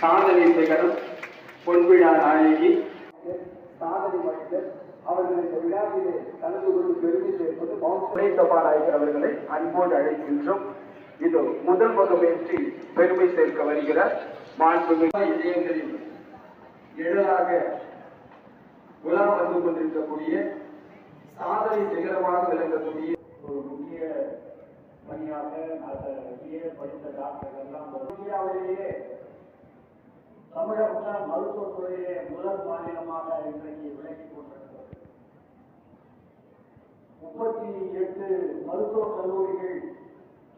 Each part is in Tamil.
சாதனை சிகரம் பொன்விழா நாயகி. சாதனை மனிதர் அவர்கள் இந்த விழாவிலே கலந்து கொண்டு பெருமை சேர்ப்பது துணை சபாநாயகர் அவர்களை அன்போடு அழைக்கின்றோம். இது முதல் முகமேற்றி பெருமை சேர்க்க வருகிறார். மாண்புமிகு இதயங்களில் எழலாக உலா வந்து கொண்டிருக்கக்கூடிய சாதனை சிகரமாக விளங்கக்கூடிய ஒரு முக்கிய பணியாக பிஏ படித்த டாக்டர் எல்லாம் இந்தியாவிலேயே தமிழகம் தான் மருத்துவத்துறையிலே முதல் மாநிலமாக இன்றைக்கு விளங்கிக் கொண்டிருக்கிறது. முப்பத்தி எட்டு மருத்துவக் கல்லூரிகள்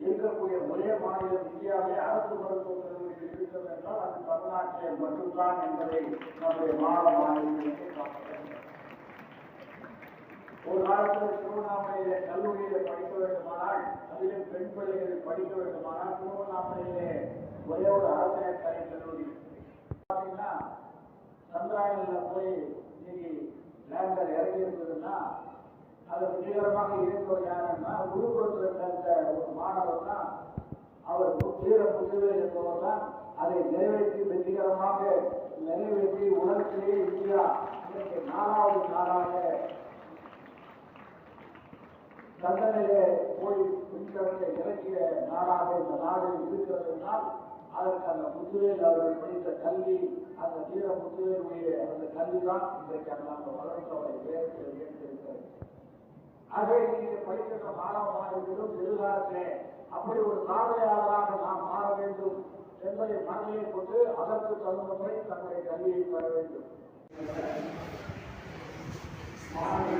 இருக்கக்கூடிய ஒரே மாநிலம் இந்தியாவிலே அரசு மருத்துவக் கல்லூரிகள் இருக்கிறது என்றால் அது தமிழ்நாட்டில் மட்டும்தான் என்பதை நம்முடைய மாநில மாநிலங்களுக்கு ஒரு காலத்தில் திருவண்ணாமலையிலே கல்லூரியில படிக்க வேண்டுமானால் அதிலும் பெண் பிள்ளைகள் படிக்க வேண்டுமானால் திருவண்ணாமலையிலே ஒரே ஒரு அரசினர் கலை கல்லூரி பார்த்தீங்கன்னா சந்திராயனில் போய் இன்னைக்கு லேண்டர் இறங்கி இருந்ததுன்னா அது வெற்றிகரமாக இருந்தவர் யாருன்னா உருவத்தில் சேர்ந்த ஒரு மாணவர் தான் அவர் தீர புதுவில் இருந்தவர் தான் அதை நிறைவேற்றி வெற்றிகரமாக நிறைவேற்றி உலகத்திலே இந்தியா இன்னைக்கு நாலாவது நாளாக சந்தனையிலே போய் மின்கரத்தை இறக்கிய நாடாக இந்த நாடு இருக்கிறது என்றால் அதற்கு அந்த முத்துவேல் அவர்கள் படித்த கல்வி அந்த தீர முத்துவேலுடைய அந்த கல்வி தான் இன்றைக்கு அந்த அந்த வளர்ச்சி அவரை உயர்த்தி ஆகவே நீங்கள் படிக்கின்ற மாணவ மாணவிகளும் எதிர்காலத்திலே அப்படி ஒரு சாதனையாளராக நாம் மாற வேண்டும் என்பதை மனதிலே கொண்டு அதற்கு தகுந்த முறை தன்னுடைய கல்வியை பெற வேண்டும். அதற்காக